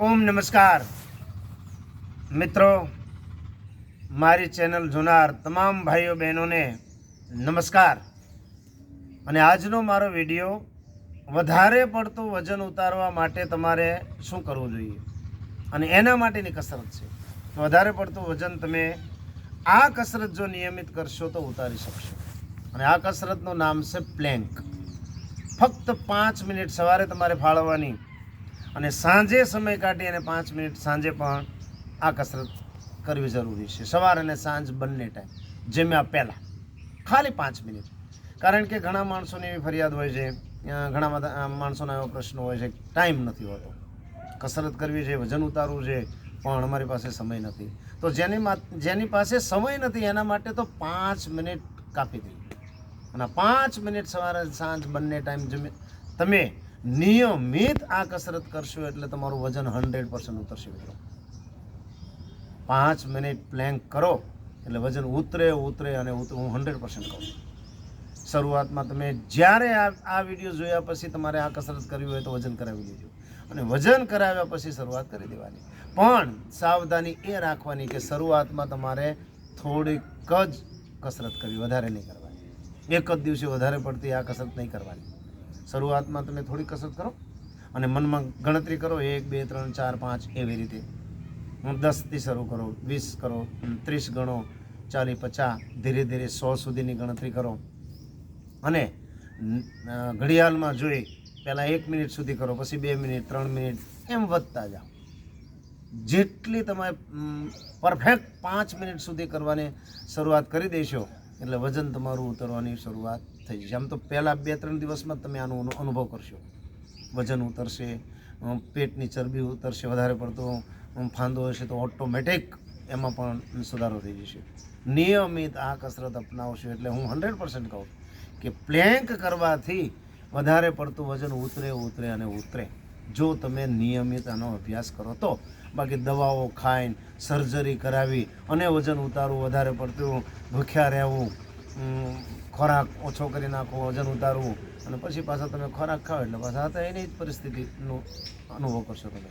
ઓમ નમસ્કાર. મિત્રો, મારી ચેનલ જોનાર તમામ ભાઈઓ બહેનોને નમસ્કાર. અને આજનો મારો વીડિયો વધારે પડતું વજન ઉતારવા માટે તમારે શું કરવું જોઈએ? અને એના માટેની કસરત છે. વધારે પડતું વજન તમે આ કસરત જો નિયમિત કરશો તો ઉતારી શકશો. અને આ કસરતનું નામ છે પ્લેન્ક. ફક્ત પાંચ મિનિટ સવારે તમારે ફાળવવાની અને સાંજે સમય કાઢી અને પાંચ મિનિટ સાંજે પણ આ કસરત કરવી જરૂરી છે. સવાર અને સાંજ બંને ટાઈમ જમ્યા પહેલાં. ખાલી પાંચ મિનિટ. કારણ કે ઘણા માણસોની એવી ફરિયાદ હોય છે ઘણા બધા માણસોનો એવા પ્રશ્નો હોય છે, ટાઈમ નથી હોતો. કસરત કરવી છે, વજન ઉતારવું છે, પણ અમારી પાસે સમય નથી. તો જેની જેની પાસે સમય નથી, એના માટે તો પાંચ મિનિટ કાપી દઈએ. અને પાંચ મિનિટ સવારે સાંજ બંને ટાઈમ જમી, તમે નિયમિત આ કસરત કરશો એટલે તમારું વજન હંડ્રેડ પર્સન્ટ ઉતરશે મિત્રો. પાંચ મિનિટ પ્લેન્ક કરો એટલે વજન ઉતરે ઉતરે અને હું હંડ્રેડ પર્સન્ટ કહું શરૂઆતમાં તમે જ્યારે આ આ વીડિયો જોયા પછી તમારે આ કસરત કરવી હોય તો વજન કરાવી લેજો અને વજન કરાવ્યા પછી શરૂઆત કરી દેવાની. પણ સાવધાની એ રાખવાની કે શરૂઆતમાં તમારે થોડીક જ કસરત કરવી. વધારે નહીં કરવાની. એક જ દિવસે વધારે પડતી આ કસરત નહીં કરવાની. શરૂઆતમાં તમે થોડી કસરત કરો અને મનમાં ગણતરી કરો એક, બે, ત્રણ, ચાર, પાંચ એવી રીતે. હું દસથી શરૂ કરો, વીસ કરો, ત્રીસ ગણો, ચાલીસ, પચાસ, ધીરે ધીરે સો સુધીની ગણતરી કરો. અને ઘડિયાળમાં જોઈ પહેલાં એક મિનિટ સુધી કરો, પછી બે મિનિટ, ત્રણ મિનિટ, એમ વધતા જાઓ. જેટલી તમે પરફેક્ટ પાંચ મિનિટ સુધી કરવાની શરૂઆત કરી દેશો, એટલે વજન તમારું ઉતરવાની શરૂઆત થઈ જશે. આમ તો પહેલાં બે ત્રણ દિવસમાં તમે આનો અનુભવ કરશો. વજન ઉતરશે પેટની ચરબી ઉતરશે, વધારે પડતો ફાંદો હશે તો ઓટોમેટિક એમાં પણ સુધારો થઈ જશે. નિયમિત આ કસરત અપનાવશો એટલે હું હંડ્રેડ પર્સન્ટ કહું કે પ્લેન્ક કરવાથી વધારે પડતું વજન ઉતરે ઉતરે અને ઉતરે. જો તમે નિયમિત આનો અભ્યાસ કરો તો. બાકી દવાઓ ખાઈને સર્જરી કરાવી અને વજન ઉતારવું, વધારે પડતું ભૂખ્યા રહેવું ખોરાક ઓછો કરી નાખો, વજન ઉતારવું. અને પછી પાછા તમે ખોરાક ખાઓ એટલે પાછા તો એની જ પરિસ્થિતિનો અનુભવ કરશો તમે.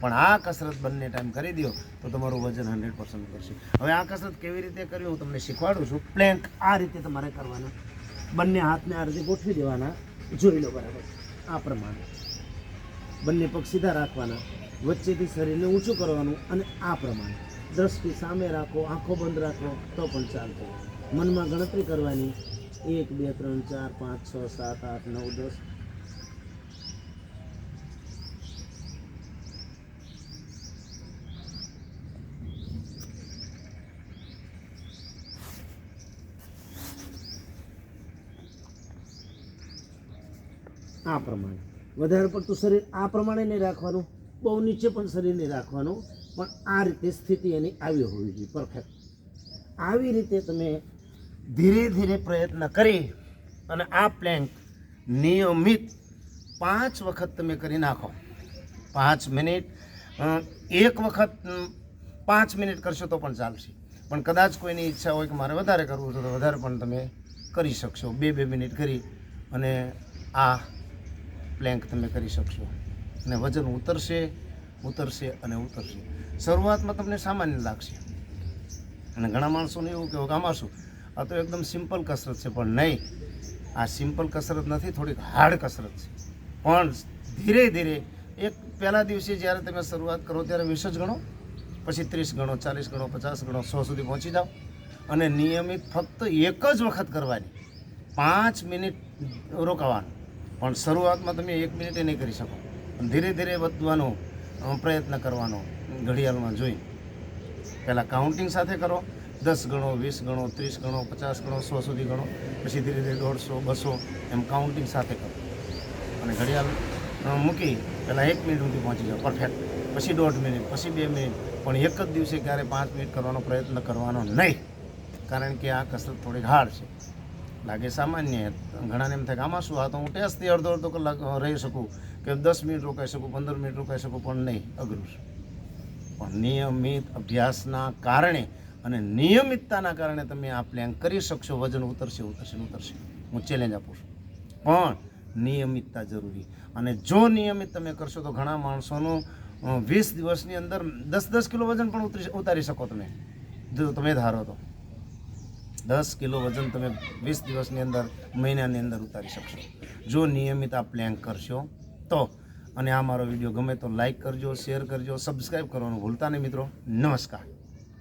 પણ આ કસરત બંને ટાઈમ કરી દો તો તમારું વજન હંડ્રેડ પર્સન્ટ કરશે. હવે આ કસરત કેવી રીતે કરવી હું તમને શીખવાડું છું. પ્લેન્ક આ રીતે તમારે કરવાના. બંને હાથને આ રીતે ગોઠવી દેવાના. જોઈ લો બરાબર. આ પ્રમાણે. બંને પગ સીધા રાખવાના. વચ્ચેથી શરીરને ઊંચું કરવાનું અને આ પ્રમાણે. દ્રષ્ટિ સામે રાખો, આંખો બંધ રાખો, તો પણ ચાલશે મનમાં ગણતરી કરવાની. એક, બે, ત્રણ, ચાર, પાંચ, છ, સાત, આઠ, નવ, દસ. આ પ્રમાણે. વધારે પડતું શરીર આ પ્રમાણે નહીં રાખવાનું. બહુ નીચે પણ શરીર નહીં રાખવાનું. પણ આ રીતે સ્થિતિ એની આવી હોવી જોઈએ. પરફેક્ટ આવી રીતે તમે ધીરે ધીરે પ્રયત્ન કરી અને આ પ્લેન્ક નિયમિત પાંચ વખત તમે કરી નાખો. પાંચ મિનિટ એક વખત પાંચ મિનિટ કરશો તો પણ ચાલશે. પણ કદાચ કોઈની ઈચ્છા હોય કે મારે વધારે કરવું છે તો વધારે પણ તમે કરી શકશો. બે બે મિનિટ કરી અને આ પ્લેન્ક તમે કરી શકશો. અને વજન ઉતરશે ઉતરશે અને ઉતરશે. શરૂઆતમાં તમને સામાન્ય લાગશે. અને ઘણા માણસોને એવું કહેવું કે આમાં શું? આ તો એકદમ સિમ્પલ કસરત છે, પણ નહીં. આ સિમ્પલ કસરત નથી, થોડીક હાર્ડ કસરત છે. પણ ધીરે ધીરે, એક પહેલા દિવસે જ્યારે તમે શરૂઆત કરો ત્યારે વીસ જ ગણો, પછી ત્રીસ ગણો, ચાલીસ ગણો, પચાસ ગણો, સો સુધી પહોંચી જાઓ. અને નિયમિત ફક્ત એક જ વખત કરવાની. પાંચ મિનિટ રોકાવાનું. પણ શરૂઆતમાં તમે એક મિનિટે નહીં કરી શકો. ધીરે ધીરે વધવાનો પ્રયત્ન કરવાનો ઘડિયાળમાં જોઈ પહેલાં કાઉન્ટિંગ સાથે કરો દસ ગણો, વીસ ગણો, ત્રીસ ગણો, પચાસ ગણો, સો સુધી ગણો. પછી ધીરે ધીરે દોઢસો, બસો એમ કાઉન્ટિંગ સાથે કરો. અને ઘડિયાળ મૂકી, પહેલાં એક મિનિટ સુધી પહોંચી જાઓ. પરફેક્ટ પછી દોઢ મિનિટ, પછી બે મિનિટ. પણ એક જ દિવસે ક્યારે પાંચ મિનિટ કરવાનો પ્રયત્ન કરવાનો નહીં. કારણ કે આ કસરત થોડીક હાર્ડ છે. લાગે સામાન્ય, ઘણાને એમ થાય કે આમાં શું? આ તો હું ટેસ્ટથી અડધો અડધો કલાક રહી શકું. કે દસ મિનિટ રોકાઈ શકું, પંદર મિનિટ રોકાઈ શકું, પણ નહીં, અઘરું છે. પણ નિયમિત અભ્યાસના કારણે અને નિયમિતતાના કારણે તમે આ પ્લાન કરી શકશો. વજન ઉતરશે ઉતરશે ઉતરશે. હું ચેલેન્જ આપું છું. પણ નિયમિતતા જરૂરી. અને જો નિયમિત તમે કરશો તો ઘણા માણસોનું વીસ દિવસની અંદર દસ દસ કિલો વજન પણ ઉતરી ઉતારી શકો તમે. જો તમે ધારો તો. દસ કિલો વજન તમે વીસ દિવસની અંદર, મહિનાની અંદર ઉતારી શકશો. જો નિયમિત આ પ્લાન કરશો તો. અને આ મારો વીડિયો ગમે તો લાઈક કરજો, શેર કરજો સબસ્ક્રાઈબ કરવાનું ભૂલતા નહીં મિત્રો. નમસ્કાર.